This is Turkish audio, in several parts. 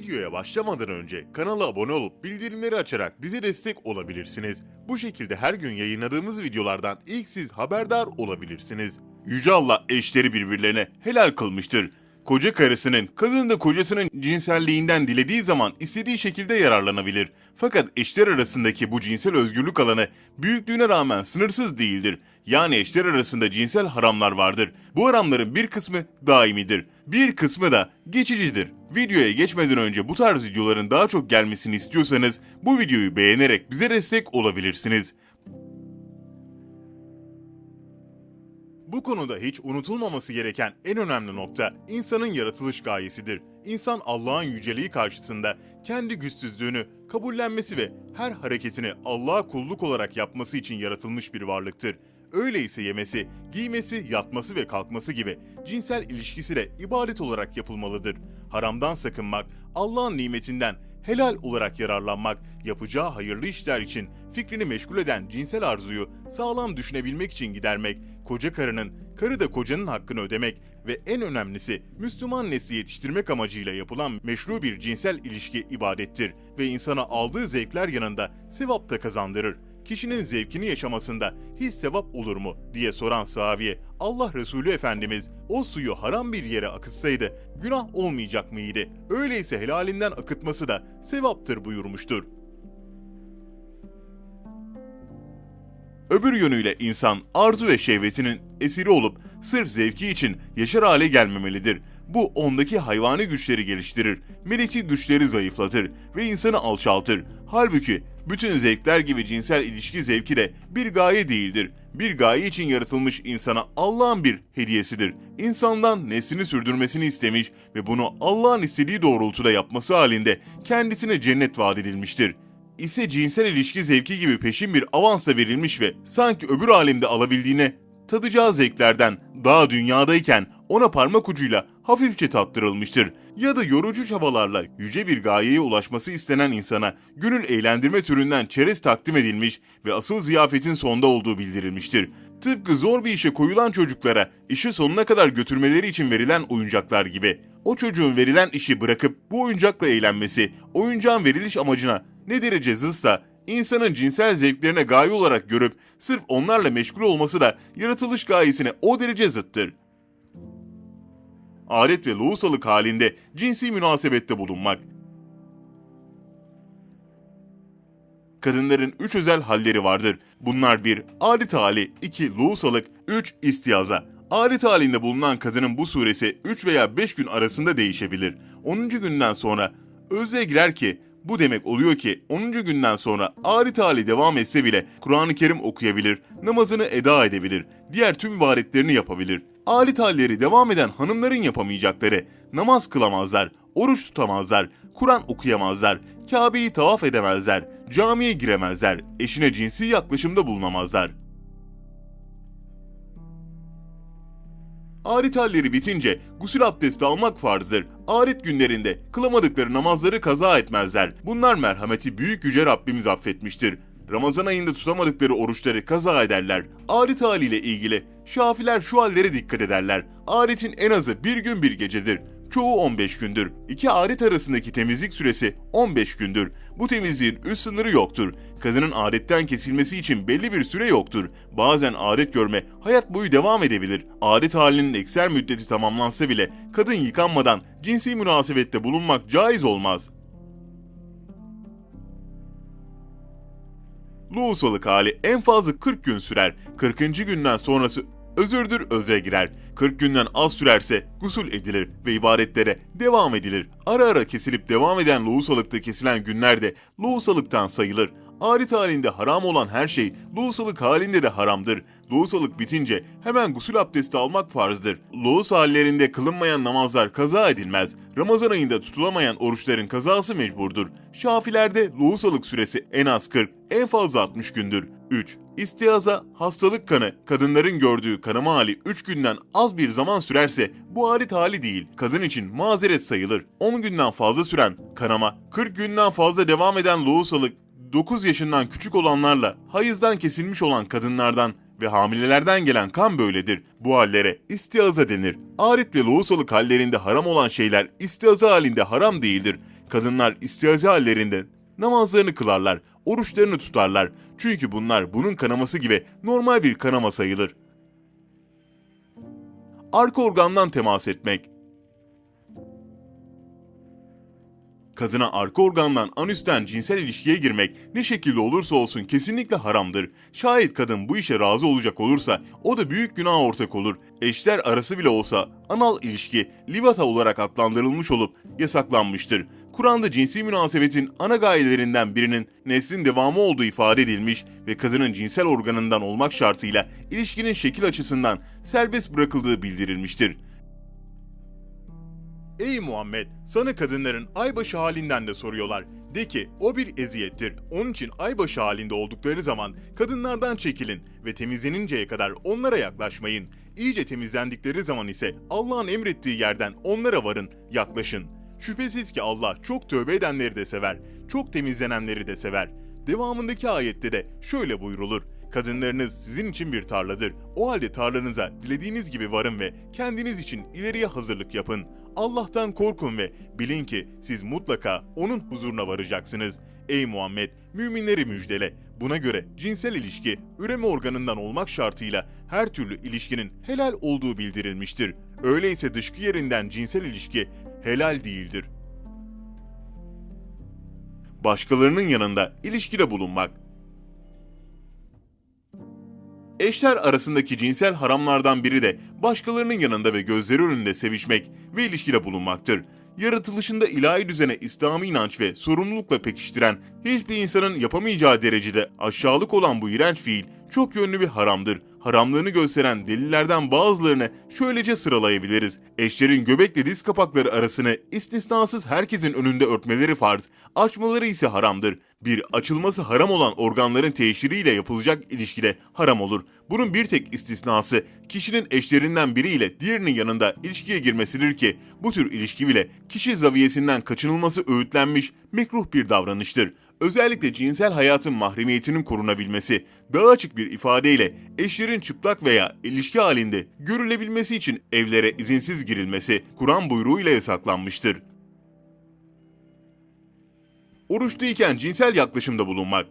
Videoya başlamadan önce kanala abone olup bildirimleri açarak bize destek olabilirsiniz. Bu şekilde her gün yayınladığımız videolardan ilk siz haberdar olabilirsiniz. Yüce Allah eşleri birbirlerine helal kılmıştır. Koca karısının, kadın da kocasının cinselliğinden dilediği zaman istediği şekilde yararlanabilir. Fakat eşler arasındaki bu cinsel özgürlük alanı büyüklüğüne rağmen sınırsız değildir. Yani eşler arasında cinsel haramlar vardır. Bu haramların bir kısmı daimidir. Bir kısmı da geçicidir. Videoya geçmeden önce bu tarz videoların daha çok gelmesini istiyorsanız bu videoyu beğenerek bize destek olabilirsiniz. Bu konuda hiç unutulmaması gereken en önemli nokta insanın yaratılış gayesidir. İnsan Allah'ın yüceliği karşısında kendi güçsüzlüğünü kabullenmesi ve her hareketini Allah'a kulluk olarak yapması için yaratılmış bir varlıktır. Öyleyse yemesi, giymesi, yatması ve kalkması gibi cinsel ilişkisi de ibadet olarak yapılmalıdır. Haramdan sakınmak, Allah'ın nimetinden helal olarak yararlanmak, yapacağı hayırlı işler için fikrini meşgul eden cinsel arzuyu sağlam düşünebilmek için gidermek, koca karının, karı da kocanın hakkını ödemek ve en önemlisi Müslüman nesli yetiştirmek amacıyla yapılan meşru bir cinsel ilişki ibadettir ve insana aldığı zevkler yanında sevap da kazandırır. Kişinin zevkini yaşamasında hiç sevap olur mu diye soran sahabiye Allah Resulü Efendimiz o suyu haram bir yere akıtsaydı günah olmayacak mıydı? Öyleyse helalinden akıtması da sevaptır buyurmuştur. Öbür yönüyle insan arzu ve şehvetinin esiri olup sırf zevki için yaşar hale gelmemelidir. Bu ondaki hayvani güçleri geliştirir, meleki güçleri zayıflatır ve insanı alçaltır. Halbuki bütün zevkler gibi cinsel ilişki zevki de bir gaye değildir. Bir gaye için yaratılmış insana Allah'ın bir hediyesidir. İnsandan neslini sürdürmesini istemiş ve bunu Allah'ın istediği doğrultuda yapması halinde kendisine cennet vaat edilmiştir ise cinsel ilişki zevki gibi peşin bir avansla verilmiş ve sanki öbür alemde alabildiğine tadacağı zevklerden daha dünyadayken ona parmak ucuyla hafifçe tattırılmıştır. Ya da yorucu çabalarla yüce bir gayeye ulaşması istenen insana gönül eğlendirme türünden çerez takdim edilmiş ve asıl ziyafetin sonda olduğu bildirilmiştir. Tıpkı zor bir işe koyulan çocuklara işi sonuna kadar götürmeleri için verilen oyuncaklar gibi. O çocuğun verilen işi bırakıp bu oyuncakla eğlenmesi, oyuncağın veriliş amacına ne derece zıtsa insanın cinsel zevklerine gaye olarak görüp sırf onlarla meşgul olması da yaratılış gayesine o derece zıttır. Adet ve lohusalık halinde cinsi münasebette bulunmak. Kadınların üç özel halleri vardır. Bunlar bir adet hali, iki lohusalık, üç istiaza. Adet halinde bulunan kadının bu suresi 3 veya 5 gün arasında değişebilir. 10. günden sonra özre girer ki bu demek oluyor ki 10. günden sonra adet hali devam etse bile Kur'an-ı Kerim okuyabilir, namazını eda edebilir, diğer tüm ibadetlerini yapabilir. Adet halleri devam eden hanımların yapamayacakları, namaz kılamazlar, oruç tutamazlar, Kur'an okuyamazlar, Kabe'yi tavaf edemezler, camiye giremezler, eşine cinsi yaklaşımda bulunamazlar. Adet halleri bitince gusül abdesti almak farzdır. Adet günlerinde kılamadıkları namazları kaza etmezler. Bunlar merhameti büyük yüce Rabbimiz affetmiştir. Ramazan ayında tutamadıkları oruçları kaza ederler. Adet haliyle ilgili şafiler şu hallere dikkat ederler. Adetin en azı bir gün bir gecedir. Çoğu 15 gündür. İki adet arasındaki temizlik süresi 15 gündür. Bu temizliğin üst sınırı yoktur. Kadının adetten kesilmesi için belli bir süre yoktur. Bazen adet görme hayat boyu devam edebilir. Adet halinin ekser müddeti tamamlansa bile kadın yıkanmadan cinsi münasebette bulunmak caiz olmaz. Lohusalık hali en fazla 40 gün sürer. 40. günden sonrası özürdür özre girer. 40 günden az sürerse gusül edilir ve ibadetlere devam edilir. Ara ara kesilip devam eden lohusalıkta kesilen günler de lohusalıktan sayılır. Adet halinde haram olan her şey lohusalık halinde de haramdır. Lohusalık bitince hemen gusül abdesti almak farzdır. Lohus hallerinde kılınmayan namazlar kaza edilmez. Ramazan ayında tutulamayan oruçların kazası mecburdur. Şafilerde lohusalık süresi en az 40, en fazla 60 gündür. 3. İstiaza, hastalık kanı, kadınların gördüğü kanama hali 3 günden az bir zaman sürerse bu adet hali değil, kadın için mazeret sayılır. 10 günden fazla süren kanama, 40 günden fazla devam eden lohusalık, 9 yaşından küçük olanlarla hayızdan kesilmiş olan kadınlardan ve hamilelerden gelen kan böyledir. Bu hallere istiaza denir. Adet ve lohusalık hallerinde haram olan şeyler istiaza halinde haram değildir. Kadınlar istiaze hallerinde namazlarını kılarlar, oruçlarını tutarlar. Çünkü bunlar bunun kanaması gibi normal bir kanama sayılır. Arka organdan temas etmek. Kadına arka organdan anüsten cinsel ilişkiye girmek ne şekilde olursa olsun kesinlikle haramdır. Şayet kadın bu işe razı olacak olursa o da büyük günaha ortak olur. Eşler arası bile olsa anal ilişki libata olarak adlandırılmış olup yasaklanmıştır. Kur'an'da cinsi münasebetin ana gayelerinden birinin neslin devamı olduğu ifade edilmiş ve kadının cinsel organından olmak şartıyla ilişkinin şekil açısından serbest bırakıldığı bildirilmiştir. Ey Muhammed, sana kadınların aybaşı halinden de soruyorlar. De ki, o bir eziyettir. Onun için aybaşı halinde oldukları zaman kadınlardan çekilin ve temizleninceye kadar onlara yaklaşmayın. İyice temizlendikleri zaman ise Allah'ın emrettiği yerden onlara varın, yaklaşın. Şüphesiz ki Allah çok tövbe edenleri de sever, çok temizlenenleri de sever. Devamındaki ayette de şöyle buyrulur. Kadınlarınız sizin için bir tarladır. O halde tarlanıza dilediğiniz gibi varın ve kendiniz için ileriye hazırlık yapın. Allah'tan korkun ve bilin ki siz mutlaka onun huzuruna varacaksınız. Ey Muhammed, müminleri müjdele. Buna göre cinsel ilişki üreme organından olmak şartıyla her türlü ilişkinin helal olduğu bildirilmiştir. Öyleyse dışkı yerinden cinsel ilişki helal değildir. Başkalarının yanında ilişkide bulunmak Eşler arasındaki cinsel haramlardan biri de başkalarının yanında ve gözleri önünde sevişmek ve ilişkide bulunmaktır. Yaratılışında ilahi düzene İslami inanç ve sorumlulukla pekiştiren hiçbir insanın yapamayacağı derecede aşağılık olan bu iğrenç fiil çok yönlü bir haramdır. Haramlığını gösteren delillerden bazılarını şöylece sıralayabiliriz. Eşlerin göbekle diz kapakları arasını istisnasız herkesin önünde örtmeleri farz, açmaları ise haramdır. Bir açılması haram olan organların teşhiriyle yapılacak ilişkide haram olur. Bunun bir tek istisnası kişinin eşlerinden biriyle diğerinin yanında ilişkiye girmesidir ki bu tür ilişki bile kişi zaviyesinden kaçınılması öğütlenmiş mekruh bir davranıştır. Özellikle cinsel hayatın mahremiyetinin korunabilmesi, daha açık bir ifadeyle eşlerin çıplak veya ilişki halinde görülebilmesi için evlere izinsiz girilmesi Kur'an buyruğuyla yasaklanmıştır. Oruçluyken cinsel yaklaşımda bulunmak.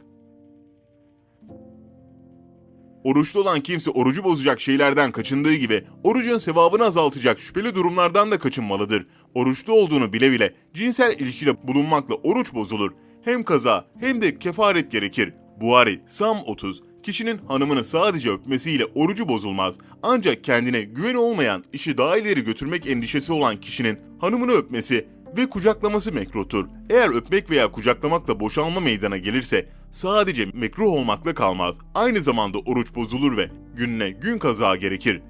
Oruçlu olan kimse orucu bozacak şeylerden kaçındığı gibi orucun sevabını azaltacak şüpheli durumlardan da kaçınmalıdır. Oruçlu olduğunu bile bile cinsel ilişkide bulunmakla oruç bozulur. Hem kaza hem de kefaret gerekir. Buhari, Sam 30, kişinin hanımını sadece öpmesiyle orucu bozulmaz. Ancak kendine güveni olmayan, işi daha ileri götürmek endişesi olan kişinin hanımını öpmesi ve kucaklaması mekruhtur. Eğer öpmek veya kucaklamakla boşalma meydana gelirse sadece mekruh olmakla kalmaz. Aynı zamanda oruç bozulur ve gününe gün kaza gerekir.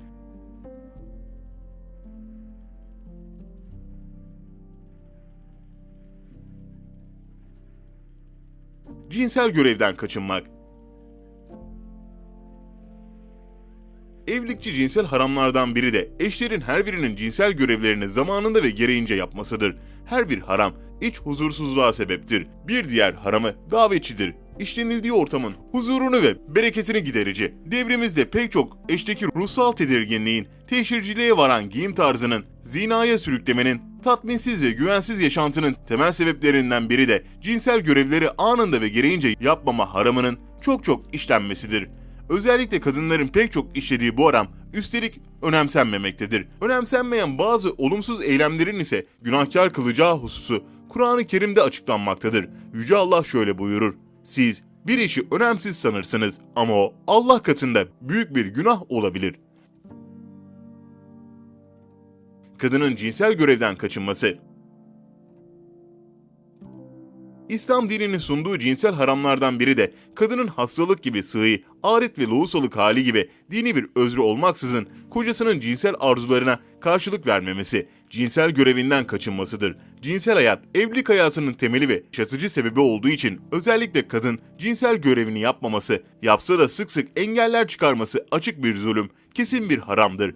Cinsel görevden kaçınmak Evlilikçi cinsel haramlardan biri de eşlerin her birinin cinsel görevlerini zamanında ve gereğince yapmasıdır. Her bir haram iç huzursuzluğa sebeptir. Bir diğer haramı davetçidir. İşlenildiği ortamın huzurunu ve bereketini giderici. Devrimizde pek çok eşteki ruhsal tedirginliğin, teşhirciliğe varan giyim tarzının, zinaya sürüklemenin, tatminsiz ve güvensiz yaşantının temel sebeplerinden biri de cinsel görevleri anında ve gereğince yapmama haramının çok çok işlenmesidir. Özellikle kadınların pek çok işlediği bu haram üstelik önemsenmemektedir. Önemsenmeyen bazı olumsuz eylemlerin ise günahkar kılacağı hususu Kur'an-ı Kerim'de açıklanmaktadır. Yüce Allah şöyle buyurur. Siz bir işi önemsiz sanırsınız ama o Allah katında büyük bir günah olabilir. Kadının cinsel görevden kaçınması İslam dininin sunduğu cinsel haramlardan biri de kadının hastalık gibi sıhhi, adet ve lohusalık hali gibi dini bir özrü olmaksızın kocasının cinsel arzularına karşılık vermemesi, cinsel görevinden kaçınmasıdır. Cinsel hayat evlilik hayatının temeli ve şatıcı sebebi olduğu için özellikle kadın cinsel görevini yapmaması, yapsa da sık sık engeller çıkarması açık bir zulüm, kesin bir haramdır.